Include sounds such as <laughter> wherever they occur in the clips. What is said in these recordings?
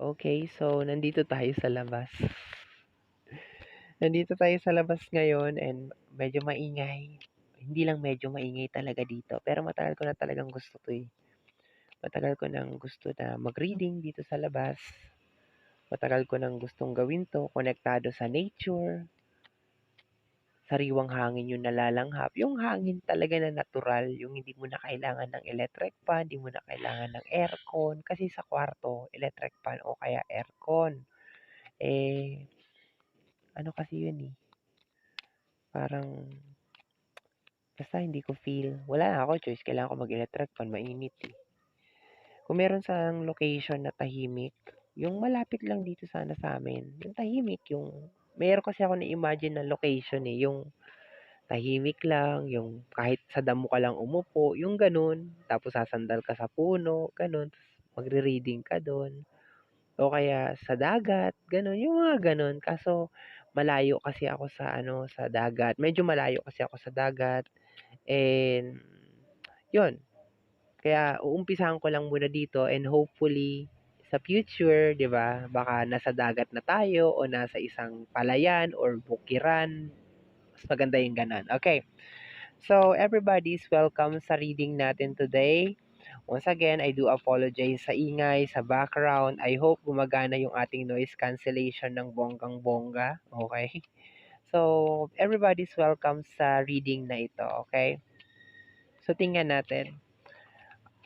Okay, so nandito tayo sa labas. Nandito tayo sa labas ngayon and medyo maingay. Hindi lang medyo maingay talaga dito, pero matagal ko na talagang gusto 'to, eh. Matagal ko nang gusto na mag-reading dito sa labas. Matagal ko nang gustong gawin 'to, konektado sa nature. Sariwang hangin yung nalalanghap, yung hangin talaga na natural, yung hindi mo na kailangan ng electric fan, hindi mo na kailangan ng aircon, kasi sa kwarto electric fan o kaya aircon. Eh, ano kasi yun, eh, parang basta hindi ko feel. Wala na ako choice, kailangan ko mag-electric fan, mainit, eh. Kung meron sang location na tahimik, yung malapit lang dito sana sa'min, yung tahimik, yung meron kasi ako na-imagine na location, eh, yung tahimik lang, yung kahit sa damo ka lang umupo, yung gano'n. Tapos sasandal ka sa puno, gano'n, ta's magre-reading ka do'n. O kaya sa dagat, gano'n, yung mga gano'n. Kaso malayo kasi ako sa ano, sa dagat. Medyo malayo kasi ako sa dagat and yun. Kaya uumpisahan ko lang muna dito and hopefully sa future, 'di ba? Baka nasa dagat na tayo o nasa isang palayan or bukiran. Mas maganda yung ganun. Okay. So, everybody's welcome sa reading natin today. Once again, I do apologize sa ingay, sa background. I hope gumagana yung ating noise cancellation ng bonggang-bongga. Okay? So, everybody's welcome sa reading na ito. Okay? So, tingnan natin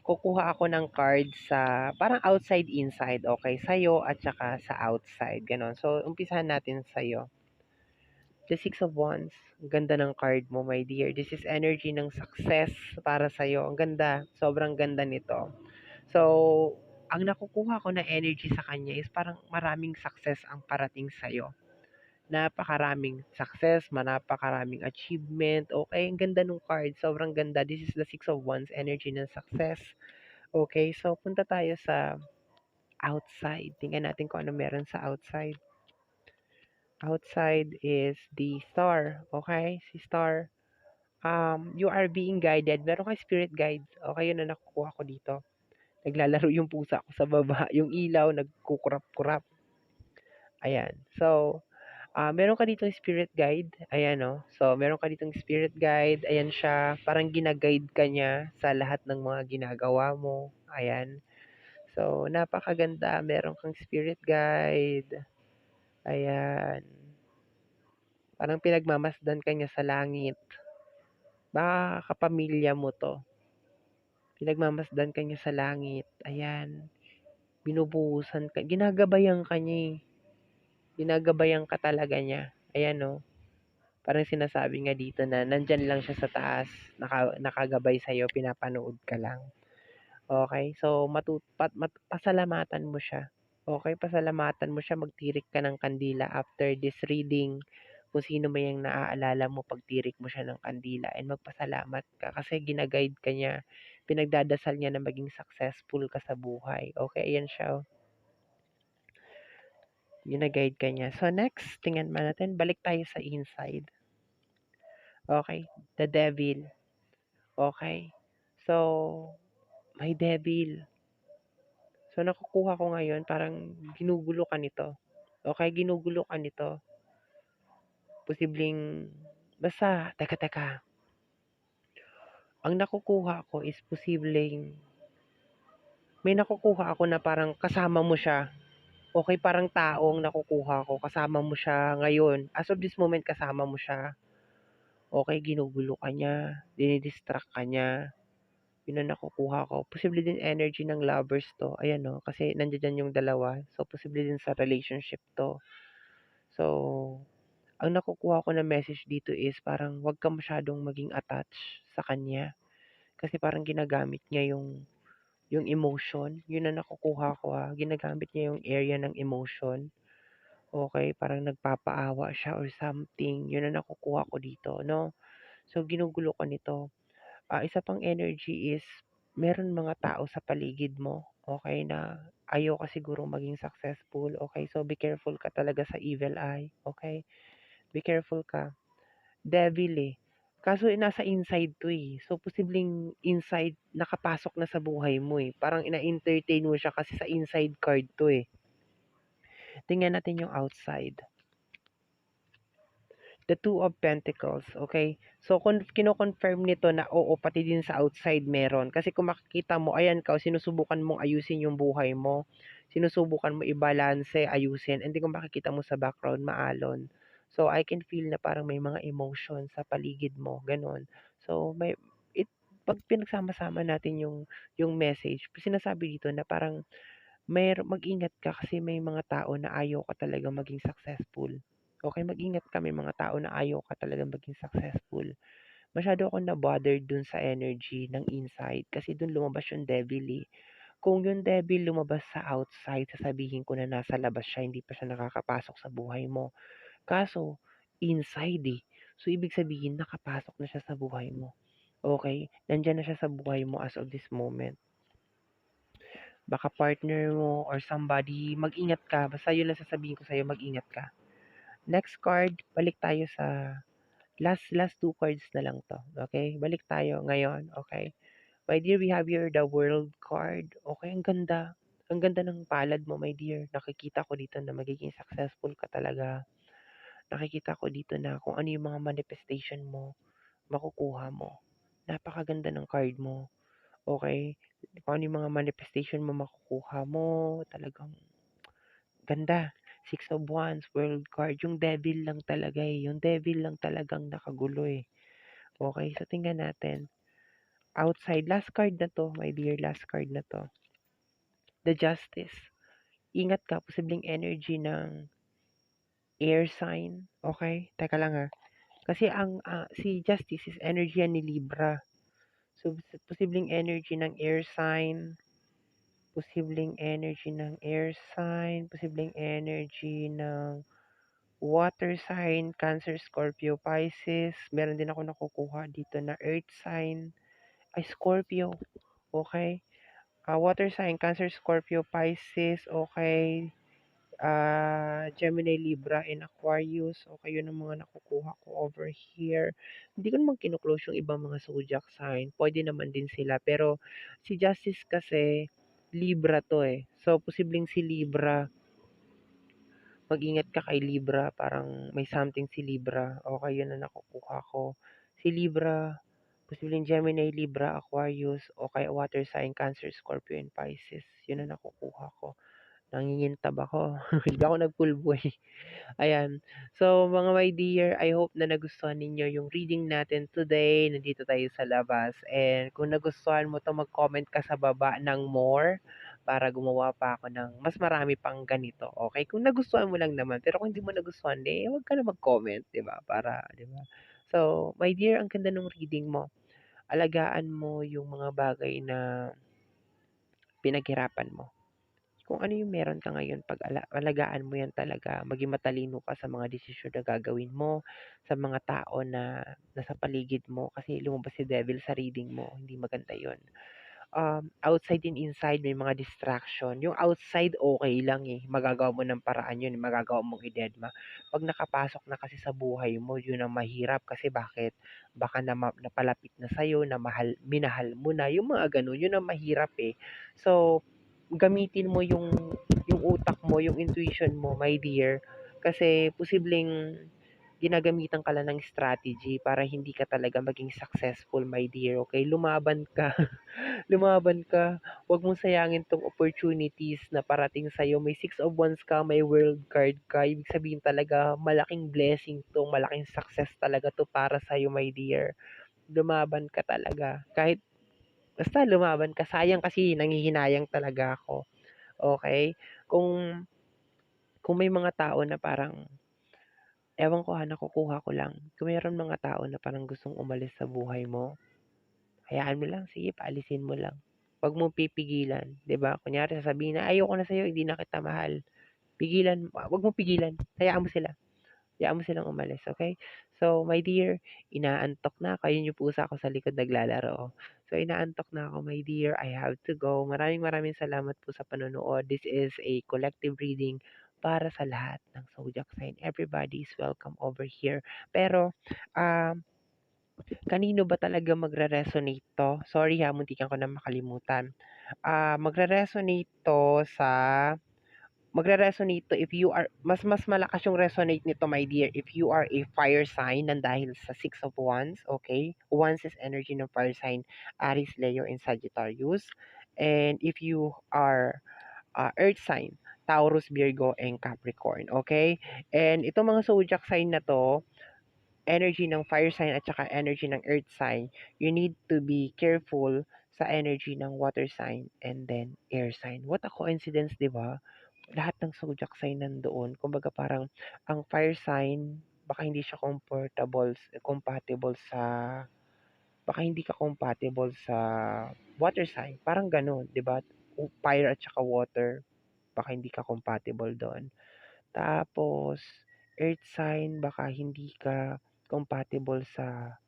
kukuha ako ng card sa parang outside inside, okay, sa'yo at saka sa outside, ganon. So, umpisahan natin sa'yo. The Six of Wands, ang ganda ng card mo, my dear. This is energy ng success para sa'yo. Ang ganda, sobrang ganda nito. So, ang nakukuha ko na energy sa kanya is parang maraming success ang parating sa'yo napakaraming success, napakaraming achievement. Okay, ang ganda ng card. Sobrang ganda. This is the Six of Wands, energy ng success. Okay, so punta tayo sa outside. Tingnan natin kung ano meron sa outside. Outside is the star. Okay, si star. Um, you are being guided. Meron kay spirit guide. Okay, yun na nakukuha ko dito. Naglalaro yung pusa ko sa baba. <laughs> Yung ilaw, nagkukurap-kurap. Ayan. So, Ah, meron ka ditong spirit guide, ayan 'no. So, meron ka ditong spirit guide, ayan siya, parang gina-guide ka niya sa lahat ng mga ginagawa mo, ayan. So, napakaganda, meron kang spirit guide. Ayan. Parang pinagmamasdan ka niya sa langit. Baka kapamilya mo 'to. Pinagmamasdan ka niya sa langit, ayan. Binubuhusan ka, ginagabayan ka niya, eh ginagabayan ka talaga niya. Ayan no. Parang sinasabi nga dito na nandyan lang siya sa taas, naka, nakagabay sa'yo, pinapanood ka lang. Okay? So, matut, pat, mat, pasalamatan mo siya. Okay? Pasalamatan mo siya, magtirik ka ng kandila after this reading. Kung sino may yung naaalala mo, pagtirik mo siya ng kandila and magpasalamat ka kasi ginaguide ka niya. Pinagdadasal niya na maging successful ka sa buhay. Okay? Ayan siya. Oh gina-guide ka niya. So, next, tingnan man natin, balik tayo sa inside. Okay, the devil. Okay, so, may devil. So, nakukuha ko ngayon, parang ginugulo ka nito. Okay, ginugulo ka nito. Posibleng, basta, teka, teka. Ang nakukuha ko is posibleng, may nakukuha ako na parang kasama mo siya okay parang taong nakukuha ko, kasama mo siya ngayon. As of this moment, kasama mo siya. Okay, ginugulo ka niya, dinidistract ka niya. Yun ang nakukuha ko. Posible din energy ng lovers to. Ayan no, kasi nandiyan yung dalawa. So, posible din sa relationship to. So, ang nakukuha ko na message dito is parang wag ka masyadong maging attached sa kanya. Kasi parang ginagamit niya yung yung emotion, yun ang nakukuha ko, ah, ginagamit niya yung area ng emotion. Okay, parang nagpapaawa siya or something, yun ang nakukuha ko dito 'no. So ginugulo ka nito. Ah, isa pang energy is meron mga tao sa paligid mo, okay, na ayaw ka sigurong maging successful, okay. So be careful ka talaga sa evil eye, okay. Be careful ka. Devil, eh. Kaso eh, nasa inside 'to, eh. So, posibleng inside nakapasok na sa buhay mo, eh. Parang ina-entertain mo siya kasi sa inside card 'to, eh. tingnan natin yung outside. The Two of Pentacles, okay? So, kun kino-confirm nito na oo, pati din sa outside meron. Kasi kung makikita mo, ayan ka, sinusubukan mong ayusin yung buhay mo. Sinusubukan mo i-balanse, ayusin. And kung makikita mo sa background, maalon. So, I can feel na parang may mga emotion sa paligid mo, ganun. So, may it pag pinagsama-sama natin yung yung message, sinasabi dito na parang may mag-ingat ka kasi may mga tao na ayaw ka talaga maging successful. Okay, mag-ingat ka may mga tao na ayaw ka talagang maging successful. Masyado akong na-bothered dun sa energy ng inside kasi dun lumabas yung devil eh. Kung yung devil lumabas sa outside, sasabihin ko na nasa labas siya, hindi pa siya nakakapasok sa buhay mo. Kaso, inside eh. So, ibig sabihin, nakapasok na siya sa buhay mo. Okay? Nandyan na siya sa buhay mo as of this moment. Baka partner mo or somebody, mag-ingat ka. Basta yun lang sasabihin ko sa'yo, mag-ingat ka. Next card, balik tayo sa last last two cards na lang to. Okay? Balik tayo ngayon. Okay? My dear, we have here the world card. Okay, ang ganda. Ang ganda ng palad mo, my dear. Nakikita ko dito na magiging successful ka talaga. Nakikita ko dito na kung ano yung mga manifestation mo, makukuha mo. Napakaganda ng card mo. Okay? Kung ano yung mga manifestation mo makukuha mo, talagang ganda. Six of Wands, World card. Yung devil lang talaga eh. Yung devil lang talagang nakagulo eh. Okay, so tingnan natin. Outside, last card na to, my dear, last card na to. The Justice. Ingat ka, posibleng energy ng air sign. Okay, teka lang ha. Kasi ang uh, si Justice is energy ni Libra. So, posibleng energy ng air sign, posibleng energy ng air sign, posibleng energy ng water sign, Cancer, Scorpio, Pisces. Meron din ako nakukuha dito na earth sign, ay Scorpio. Okay? Uh, water sign, Cancer, Scorpio, Pisces. Okay? Uh, Gemini, Libra, and Aquarius. Okay, yun ang mga nakukuha ko over here. Hindi ko naman kinuklose yung ibang mga zodiac sign. Pwede naman din sila. Pero si Justice kasi, Libra to eh. So, posibleng si Libra, mag-ingat ka kay Libra, parang may something si Libra. Okay, yun na nakukuha ko. Si Libra, posibleng Gemini, Libra, Aquarius, o kaya water sign, Cancer, Scorpio, and Pisces. Yun na nakukuha ko nangingintab ako. <laughs> Hindi ako nagpulboy. <laughs> Ayan. So, mga my dear, I hope na nagustuhan ninyo yung reading natin today. Nandito tayo sa labas. And kung nagustuhan mo to mag-comment ka sa baba ng more para gumawa pa ako ng mas marami pang ganito. Okay? Kung nagustuhan mo lang naman. Pero kung hindi mo nagustuhan, eh, huwag ka na mag-comment. ba diba? Para, di ba? So, my dear, ang ganda ng reading mo. Alagaan mo yung mga bagay na pinaghirapan mo kung ano yung meron ka ngayon, pag alagaan mo yan talaga, maging matalino ka sa mga desisyon na gagawin mo, sa mga tao na nasa paligid mo, kasi lumabas si devil sa reading mo, hindi maganda yon um, outside and inside may mga distraction. Yung outside okay lang eh. Magagawa mo ng paraan yun. Magagawa mong idedma. Pag nakapasok na kasi sa buhay mo, yun ang mahirap. Kasi bakit? Baka na napalapit na sa'yo, na mahal, minahal mo na. Yung mga ganun, yun ang mahirap eh. So, gamitin mo yung yung utak mo, yung intuition mo, my dear. Kasi posibleng ginagamitan ka lang ng strategy para hindi ka talaga maging successful, my dear. Okay? Lumaban ka. <laughs> Lumaban ka. Huwag mong sayangin tong opportunities na parating sa'yo. May six of wands ka, may world card ka. Ibig sabihin talaga, malaking blessing to, malaking success talaga to para sa'yo, my dear. Lumaban ka talaga. Kahit Basta lumaban ka. Sayang kasi nanghihinayang talaga ako. Okay? Kung kung may mga tao na parang ewan ko ha, nakukuha ko lang. Kung mayroon mga tao na parang gustong umalis sa buhay mo, hayaan mo lang, sige, paalisin mo lang. Huwag mo pipigilan, 'di ba? Kunyari sasabihin na ayoko na sa iyo, hindi na kita mahal. Pigilan, huwag mo pigilan. Hayaan mo sila. Hayaan mo silang umalis, okay? So, my dear, inaantok na ako. Yun yung pusa ko sa likod naglalaro. So, inaantok na ako, my dear. I have to go. Maraming maraming salamat po sa panonood. This is a collective reading para sa lahat ng zodiac sign. Everybody is welcome over here. Pero, um, kanino ba talaga magre-resonate to? Sorry ha, muntikan ko na makalimutan. Uh, magre-resonate to sa magre-resonate to if you are mas mas malakas yung resonate nito my dear if you are a fire sign nang dahil sa six of wands okay? Wands is energy ng fire sign Aries Leo and Sagittarius. And if you are uh, earth sign Taurus Virgo and Capricorn okay? And itong mga zodiac sign na to energy ng fire sign at saka energy ng earth sign you need to be careful sa energy ng water sign and then air sign. What a coincidence di ba lahat ng zodiac sign nandoon. Kumbaga parang ang fire sign, baka hindi siya comfortable, compatible sa, baka hindi ka compatible sa water sign. Parang ganun, di ba? Fire at saka water, baka hindi ka compatible doon. Tapos, earth sign, baka hindi ka compatible sa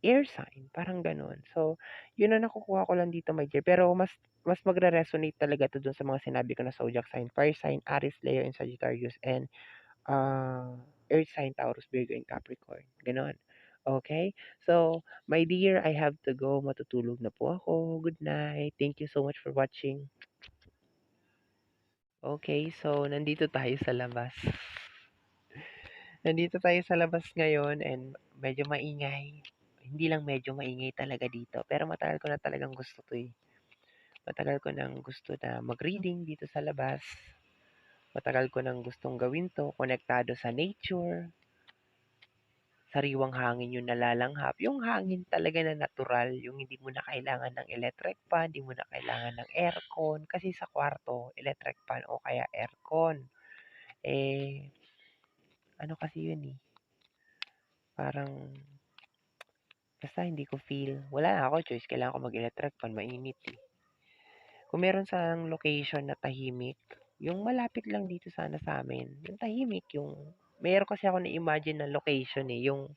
air sign, parang gano'n. So, yun ang nakukuha ko lang dito, my dear. Pero mas mas magre-resonate talaga to dun sa mga sinabi ko na zodiac sign, fire sign, Aries, Leo, and Sagittarius, and uh, earth sign, Taurus, Virgo, and Capricorn. Ganon. Okay? So, my dear, I have to go. Matutulog na po ako. Good night. Thank you so much for watching. Okay, so nandito tayo sa labas. <laughs> nandito tayo sa labas ngayon and medyo maingay hindi lang medyo maingay talaga dito. Pero matagal ko na talagang gusto to eh. Matagal ko nang gusto na mag-reading dito sa labas. Matagal ko nang gustong gawin to, konektado sa nature. Sariwang hangin yung nalalanghap. Yung hangin talaga na natural, yung hindi mo na kailangan ng electric fan, hindi mo na kailangan ng aircon. Kasi sa kwarto, electric fan o kaya aircon. Eh, ano kasi yun eh. Parang Basta hindi ko feel, wala na ako choice, kailangan ko mag-electric fan, mainit eh. Kung meron sang location na tahimik, yung malapit lang dito sana sa amin, yung tahimik, yung, meron kasi ako na-imagine na location eh, yung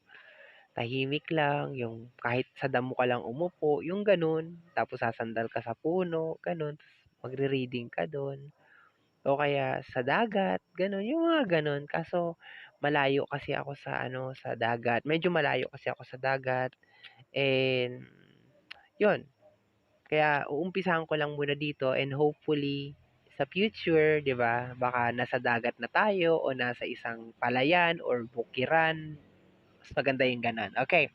tahimik lang, yung kahit sa damo ka lang umupo, yung ganun, tapos sasandal ka sa puno, ganun, magre-reading ka doon. O kaya sa dagat, ganun, yung mga ganun. Kaso, malayo kasi ako sa ano, sa dagat. Medyo malayo kasi ako sa dagat. And, yun. Kaya, uumpisahan ko lang muna dito and hopefully, sa future, di ba, baka nasa dagat na tayo o nasa isang palayan or bukiran. Mas maganda yung ganan. Okay.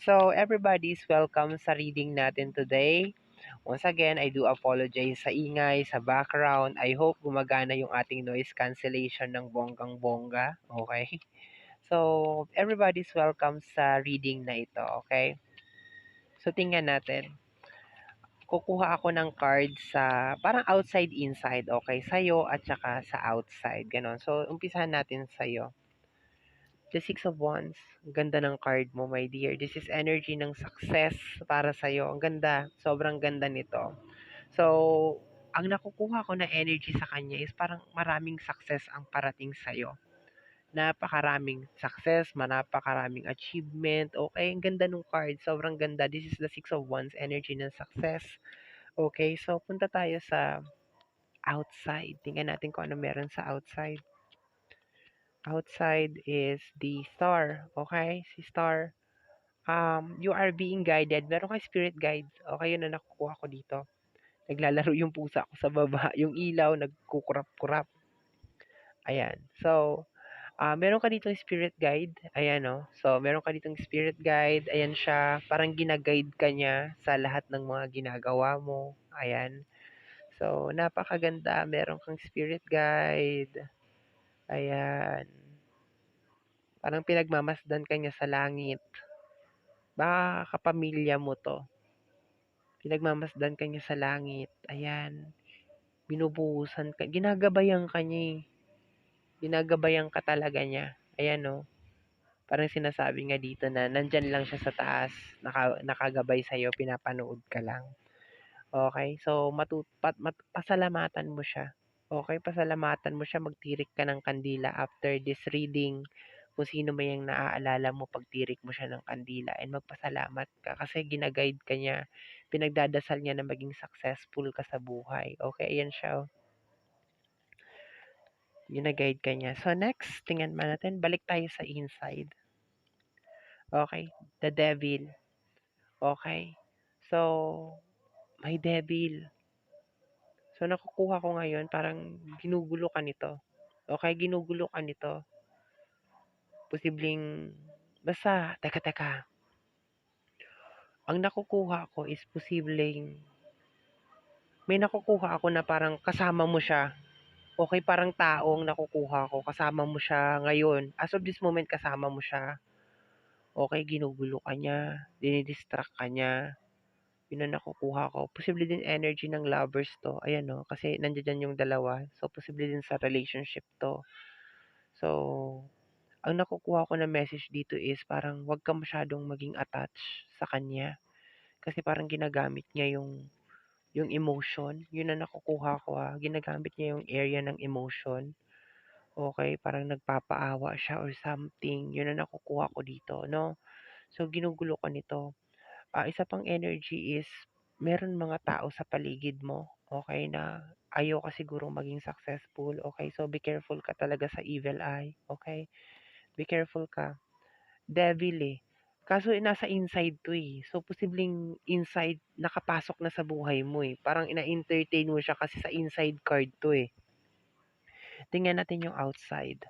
So, everybody is welcome sa reading natin today. Once again, I do apologize sa ingay, sa background. I hope gumagana yung ating noise cancellation ng bonggang-bongga. Okay? So, everybody's welcome sa reading na ito, okay? So, tingnan natin. Kukuha ako ng card sa parang outside inside, okay? Sa'yo at saka sa outside, ganon. So, umpisahan natin sa'yo. The Six of Wands. Ganda ng card mo, my dear. This is energy ng success para sa'yo. Ang ganda. Sobrang ganda nito. So, ang nakukuha ko na energy sa kanya is parang maraming success ang parating sa'yo napakaraming success, napakaraming achievement. Okay, ang ganda ng card. Sobrang ganda. This is the Six of Wands energy ng success. Okay, so punta tayo sa outside. Tingnan natin kung ano meron sa outside. Outside is the star. Okay, si star. Um, you are being guided. Meron kang spirit guide. Okay, yun na nakukuha ko dito. Naglalaro yung pusa ko sa baba. <laughs> Yung ilaw, nagkukurap-kurap. Ayan. So, uh, meron ka ditong spirit guide. Ayan, no? So, meron ka ditong spirit guide. Ayan siya. Parang ginaguide ka niya sa lahat ng mga ginagawa mo. Ayan. So, napakaganda. Meron kang spirit guide. Ayan. Parang pinagmamasdan ka niya sa langit. Baka kapamilya mo to. Pinagmamasdan ka niya sa langit. Ayan. Binubuhusan ka. Ginagabayan ka niya eh ginagabayan ka talaga niya. Ayan no. Parang sinasabi nga dito na nandyan lang siya sa taas, naka, nakagabay sa'yo, pinapanood ka lang. Okay? So, matut, pat, mat, pasalamatan mo siya. Okay? Pasalamatan mo siya, magtirik ka ng kandila after this reading. Kung sino may yung naaalala mo, pagtirik mo siya ng kandila and magpasalamat ka kasi ginaguide ka niya. Pinagdadasal niya na maging successful ka sa buhay. Okay? Ayan siya. Oh. Gina-guide ka niya. So, next, tingnan man natin. Balik tayo sa inside. Okay. The devil. Okay. So, may devil. So, nakukuha ko ngayon parang ginugulo ka nito. Okay, ginugulo ka nito. Posibleng basta teka, teka. Ang nakukuha ko is posibleng may nakukuha ako na parang kasama mo siya. Okay, parang taong nakukuha ko, kasama mo siya ngayon. As of this moment, kasama mo siya. Okay, ginugulo ka niya, dinidistract ka niya. Yun ang nakukuha ko. Posible din energy ng lovers to. Ayan no, kasi nandiyan yung dalawa. So, posible din sa relationship to. So, ang nakukuha ko na message dito is parang wag ka masyadong maging attached sa kanya. Kasi parang ginagamit niya yung yung emotion. Yun ang nakukuha ko ah. Ginagamit niya yung area ng emotion. Okay, parang nagpapaawa siya or something. Yun ang nakukuha ko dito, no? So, ginugulo ko nito. Ah, isa pang energy is meron mga tao sa paligid mo, okay, na ayaw ka siguro maging successful, okay? So, be careful ka talaga sa evil eye, okay? Be careful ka. Devil eh. Kaso eh, nasa inside to eh. So, posibleng inside, nakapasok na sa buhay mo eh. Parang ina-entertain mo siya kasi sa inside card to eh. Tingnan natin yung outside.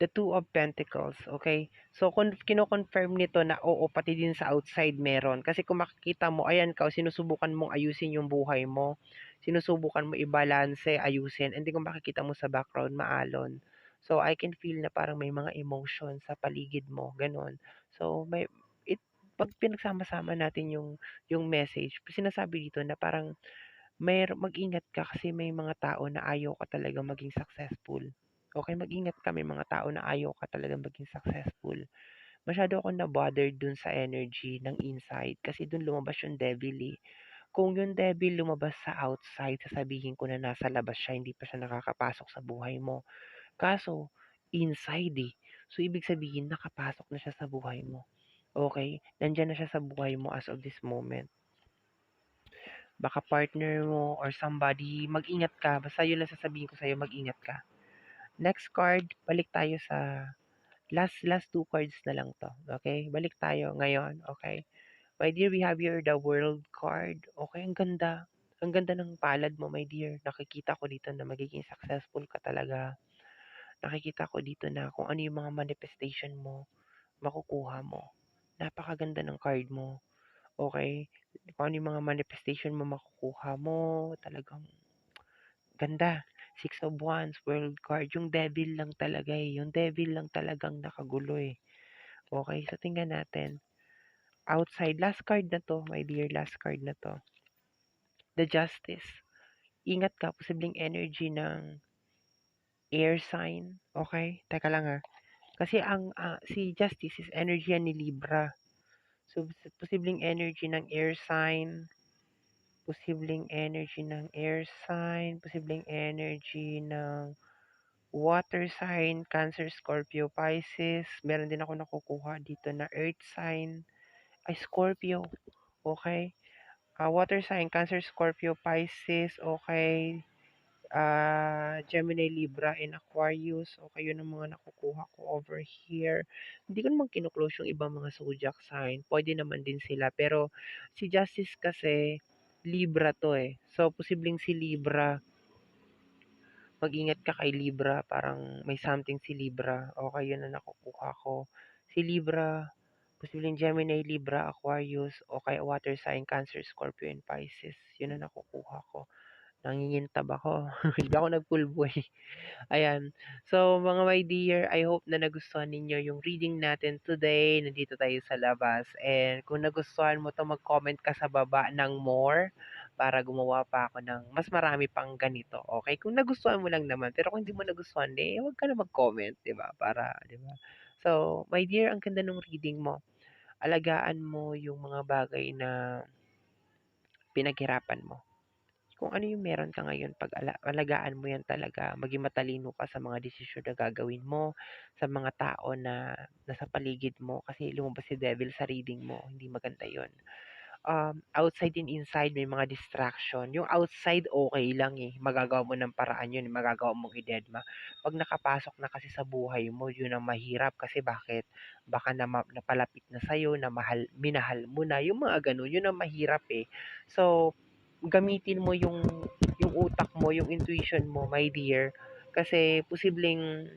The Two of Pentacles, okay? So, kun kino-confirm nito na oo, pati din sa outside meron. Kasi kung makikita mo, ayan ka, sinusubukan mong ayusin yung buhay mo. Sinusubukan mo i-balanse, ayusin. And then kung makikita mo sa background, maalon. So, I can feel na parang may mga emotion sa paligid mo, ganun. So, may, it, pag pinagsama-sama natin yung, yung message, sinasabi dito na parang may, mag-ingat ka kasi may mga tao na ayaw ka talaga maging successful. Okay, mag-ingat ka, may mga tao na ayaw ka talaga maging successful. Masyado ako na-bothered dun sa energy ng inside kasi dun lumabas yung devil eh. Kung yung devil lumabas sa outside, sasabihin ko na nasa labas siya, hindi pa siya nakakapasok sa buhay mo. Kaso, inside eh. So, ibig sabihin, nakapasok na siya sa buhay mo. Okay? Nandyan na siya sa buhay mo as of this moment. Baka partner mo or somebody, mag-ingat ka. Basta yun lang sasabihin ko sa'yo, mag-ingat ka. Next card, balik tayo sa last last two cards na lang to. Okay? Balik tayo ngayon. Okay? My dear, we have here the world card. Okay, ang ganda. Ang ganda ng palad mo, my dear. Nakikita ko dito na magiging successful ka talaga. Nakikita ko dito na kung ano yung mga manifestation mo, makukuha mo. Napakaganda ng card mo. Okay? Kung ano yung mga manifestation mo, makukuha mo. Talagang ganda. Six of Wands, World card. Yung devil lang talaga eh. Yung devil lang talagang nakagulo eh. Okay, so tingnan natin. Outside, last card na to, my dear, last card na to. The Justice. Ingat ka, posibleng energy ng air sign. Okay, teka lang ha. Kasi ang uh, si Justice is energy ni Libra. So, posibleng energy ng air sign, posibleng energy ng air sign, posibleng energy ng water sign, Cancer, Scorpio, Pisces. Meron din ako nakukuha dito na earth sign, ay Scorpio. Okay? Uh, water sign, Cancer, Scorpio, Pisces. Okay? Uh, Gemini, Libra, and Aquarius. Okay, yun ang mga nakukuha ko over here. Hindi ko naman kinuklose yung ibang mga zodiac sign. Pwede naman din sila. Pero si Justice kasi, Libra to eh. So, posibleng si Libra, mag-ingat ka kay Libra, parang may something si Libra. Okay, yun na nakukuha ko. Si Libra, posibleng Gemini, Libra, Aquarius, o kaya water sign, Cancer, Scorpio, and Pisces. Yun na nakukuha ko nangingintab ako. <laughs> Hindi ako nagpulboy. <laughs> Ayan. So, mga my dear, I hope na nagustuhan ninyo yung reading natin today. Nandito tayo sa labas. And kung nagustuhan mo to mag-comment ka sa baba ng more para gumawa pa ako ng mas marami pang ganito. Okay? Kung nagustuhan mo lang naman. Pero kung hindi mo nagustuhan, eh, huwag ka na mag-comment. ba diba? Para, ba? So, my dear, ang ganda ng reading mo. Alagaan mo yung mga bagay na pinaghirapan mo kung ano yung meron ka ngayon, pag alagaan mo yan talaga, maging matalino ka sa mga desisyon na gagawin mo, sa mga tao na nasa paligid mo, kasi lumabas si devil sa reading mo, hindi maganda yon um, outside and inside may mga distraction. Yung outside okay lang eh. Magagawa mo ng paraan yun. Magagawa mong idedma. Pag nakapasok na kasi sa buhay mo, yun ang mahirap. Kasi bakit? Baka na napalapit na sa'yo, na mahal, minahal mo na. Yung mga ganun, yun ang mahirap eh. So, gamitin mo yung yung utak mo, yung intuition mo, my dear. Kasi posibleng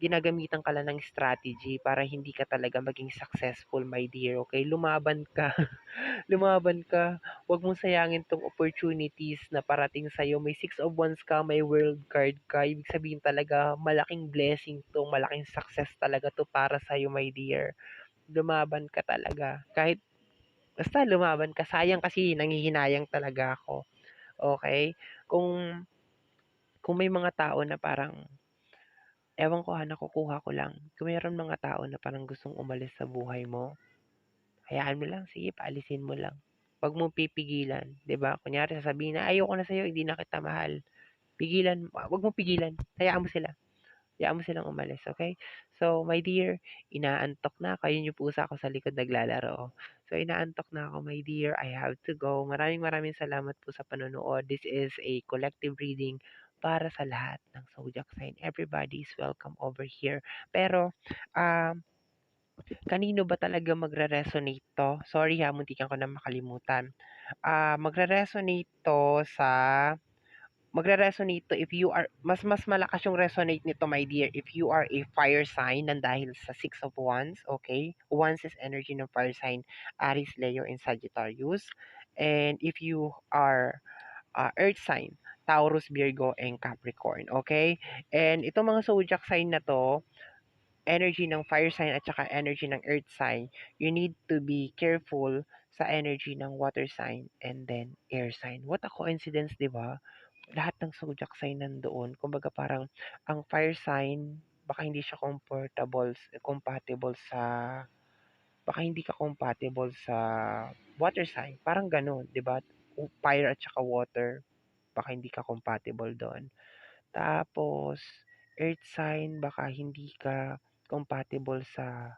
ginagamitan ka lang ng strategy para hindi ka talaga maging successful, my dear. Okay? Lumaban ka. <laughs> Lumaban ka. Huwag mong sayangin tong opportunities na parating sa'yo. May six of wands ka, may world card ka. Ibig sabihin talaga, malaking blessing to, malaking success talaga to para sa'yo, my dear. Lumaban ka talaga. Kahit, basta lumaban ka. Sayang kasi nangihinayang talaga ako. Okay? Kung, kung may mga tao na parang ewan ko ha, nakukuha ko lang. Kung mayroon mga tao na parang gustong umalis sa buhay mo, hayaan mo lang, sige, paalisin mo lang. Huwag mong pipigilan, 'di ba? Kunyari sasabihin na ayoko na sa'yo, hindi na kita mahal. Pigilan, huwag mong pigilan. Hayaan mo sila. Hayaan mo silang umalis, okay? So, my dear, inaantok na ako. Ayun yung pusa ko sa likod naglalaro. So, inaantok na ako, my dear. I have to go. Maraming maraming salamat po sa panonood. This is a collective reading para sa lahat ng zodiac sign. Everybody is welcome over here. Pero, um, kanino ba talaga magre-resonate to? Sorry ha, muntikan ko na makalimutan. Ah, magre-resonate to sa magre-resonate to if you are mas mas malakas yung resonate nito my dear if you are a fire sign nang dahil sa six of wands okay? Wands is energy ng fire sign Aries Leo and Sagittarius. And if you are uh, earth sign Taurus Virgo and Capricorn okay? And itong mga zodiac sign na to energy ng fire sign at saka energy ng earth sign you need to be careful sa energy ng water sign and then air sign. What a coincidence di ba lahat ng zodiac sign nandoon. Kumbaga parang ang fire sign, baka hindi siya comfortable, compatible sa, baka hindi ka compatible sa water sign. Parang ganun, di ba? Fire at saka water, baka hindi ka compatible doon. Tapos, earth sign, baka hindi ka compatible sa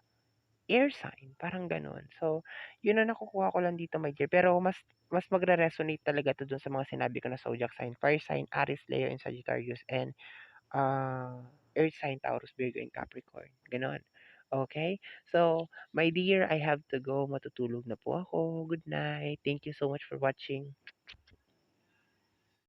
air sign, parang gano'n. So, yun ang nakukuha ko lang dito, my dear. Pero mas mas magre-resonate talaga to dun sa mga sinabi ko na zodiac sign, fire sign, Aries, Leo, and Sagittarius, and uh, earth sign, Taurus, Virgo, and Capricorn. Ganon. Okay? So, my dear, I have to go. Matutulog na po ako. Good night. Thank you so much for watching.